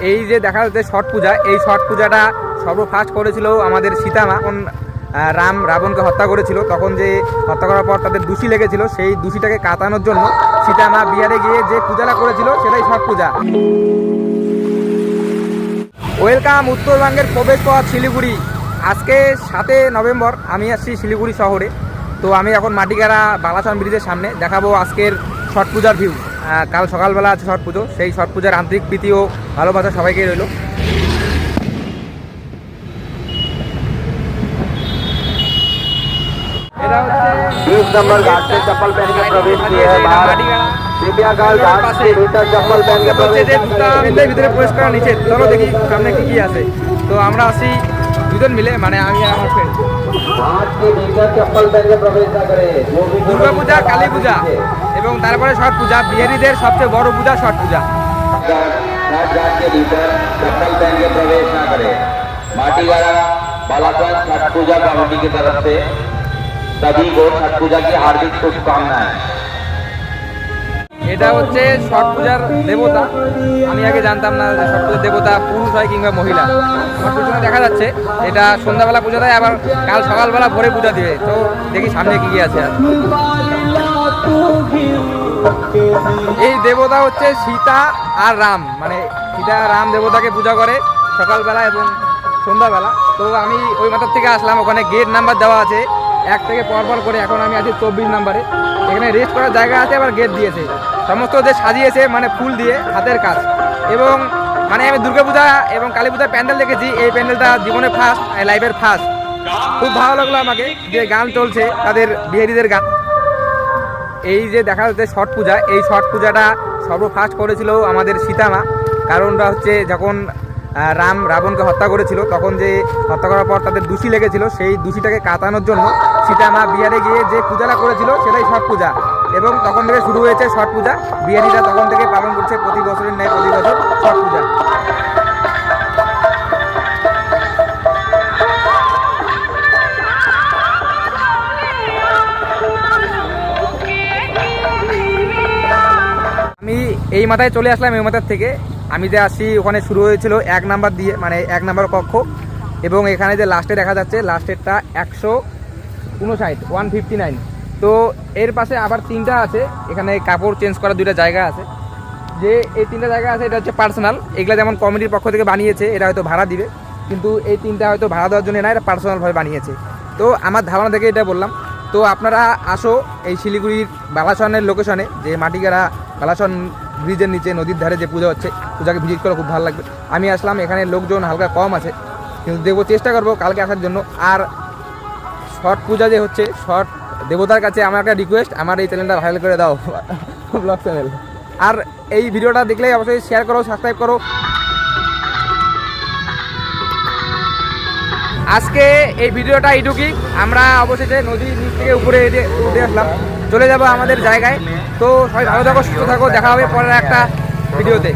এই যে দেখা যাচ্ছে ছট পূজা, এই ছট পূজাটা সর্বফার্স্ট করেছিল আমাদের সীতামা। রাম রাবণকে হত্যা করেছিল। তখন যে হত্যা করার পর তাদের দোষী লেগেছিল, সেই দোষীটাকে কাটানোর জন্য সীতামা বিহারে গিয়ে যে পূজাটা করেছিল, সেটাই ছট পূজা। ওয়েলকাম উত্তরবঙ্গের প্রবেশ পথ শিলিগুড়ি। আজকে সাতই নভেম্বর, আমি আসছি শিলিগুড়ি শহরে। তো আমি এখন মাটিগাড়া বালাসন ব্রিজের সামনে, দেখাবো আজকের ছট পূজার ভিউ কাল সকালবেলা আছে ছট পুজো সেই ছট পূজার আন্তরিক প্রীতি ও ভালোবাসা সবাইকে রইলো এটা হচ্ছে बीस नंबर घाट से चप्पल पहन के प्रवेश किए हैं बाहर दिव्यागढ़ घाट से भीतर चप्पल पहन के হচ্ছে प्रवेश যে জুতা মিলে ভিতরে প্রবেশ করা নিচে চলো দেখি সামনে কি কি আছে তো আমরা আসি দুজন মিলে মানে আমি আর আমার ফ্রেন্ড घाट के भीतर चप्पल पहन के प्रवेश न करें जो भी দুর্গা পূজা কালী পূজা এবং তারপরে ছট পূজা বিহারীদের সবচেয়ে বড় পূজা ছট পূজা घाट घाट के भीतर चप्पल पहन के प्रवेश न करें माटीगाड़ा बालासन छठ पूजा कमेटी की तरफ से सभी को छठ पूजा की हार्दिक शुभकामनाएं এটা হচ্ছে ছট পূজার দেবতা। আমি আগে জানতাম না যে ছট পূজার দেবতা পুরুষ হয় কিংবা মহিলা। পিছনে দেখা যাচ্ছে, এটা সন্ধ্যাবেলা পূজা দেয়, আবার কাল সকালবেলা ভোরে পূজা দিবে। তো দেখি সামনে কি কি আছে এই দেবতা হচ্ছে সীতা আর রাম। মানে সীতা রাম দেবতাকে পূজা করে সকালবেলা এবং সন্ধ্যাবেলা। তো আমি ওই মাথার থেকে আসলাম, ওখানে গেট নাম্বার দেওয়া আছে। এক থেকে পরপর করে, এখন আমি আছি চব্বিশ নাম্বারে। এখানে রেস্ট করার জায়গা আছে, আবার গেট দিয়েছে। সমস্ত যে সাজিয়েছে মানে ফুল দিয়ে, হাতের কাজ। এবং মানে আমি দুর্গাপূজা এবং কালী পূজার প্যান্ডেল দেখেছি, এই প্যান্ডেলটা জীবনে ফার্স্ট লাইফের ফার্স্ট খুব ভালো লাগল আমাকে যে গান চলছে, তাদের বিহারিদের গান। এই যে দেখা যাচ্ছে ছট পূজা, এই ছট পূজাটা সর্বফার্স্ট করেছিল আমাদের সীতামা। কারণটা হচ্ছে যখন রাম রাবণকে হত্যা করেছিল, তখন যে হত্যা করার পর তাদের দোষী লেগেছিল, সেই দোষীটাকে কাটানোর জন্য সীতামা বিহারে গিয়ে যে পূজাটা করেছিল, সেটাই ছট পূজা। এবং তখন থেকে শুরু হয়েছে ছট পূজা। বিহারিরা তখন থেকে পালন করছে প্রতি বছরের ন্যায় প্রতি বছর ছট পূজা। আমি এই মাথায় চলে আসলাম এই মাথার থেকে। আমি যে আসি, ওখানে শুরু হয়েছিল এক নাম্বার দিয়ে মানে এক নাম্বার কক্ষ। এবং এখানে যে লাস্টে দেখা যাচ্ছে লাস্টেরটা একশো উনষাট ওয়ান ফিফটি নাইন তো এর পাশে আবার তিনটা আছে। এখানে কাপড় চেঞ্জ করার দুইটা জায়গা আছে। যে এই তিনটা জায়গা আছে, এটা হচ্ছে পার্সোনাল এগুলা যেমন কমিটির পক্ষ থেকে বানিয়েছে এটা হয়তো ভাড়া দিবে। কিন্তু এই তিনটা হয়তো ভাড়া দেওয়ার জন্য না এটা পার্সোনালভাবে বানিয়েছে। তো আমার ধারণা থেকে এটা বললাম। তো আপনারা আসো এই শিলিগুড়ির বালাসনের লোকেশনে যে মাটিগাড়া বালাসন ব্রিজের নিচে, নদীর ধারে যে পূজা হচ্ছে, পূজাকে ভিজিট করা খুব ভালো লাগবে। আমি আসলাম, এখানে লোকজন হালকা কম আছে। কিন্তু দেখব চেষ্টা করব কালকে আসার জন্য। আর ছট পূজা যে হচ্ছে ছট দেবতার কাছে আমার একটা রিকোয়েস্ট আমার এই চ্যানেলটা ভাইরাল করে দাও। ব্লগ চ্যানেল আর এই ভিডিওটা দেখলে অবশ্যই শেয়ার করো সাবস্ক্রাইব করো। আজকে এই ভিডিওটা এইটুকুই। আমরা অবশেষে নদীর নিচ থেকে উপরে উঠে আসলাম। চলে যাব আমাদের জায়গায়। তো সবাই ভালো থাকো, সুস্থ থাকো। দেখা হবে পরের একটা ভিডিওতে।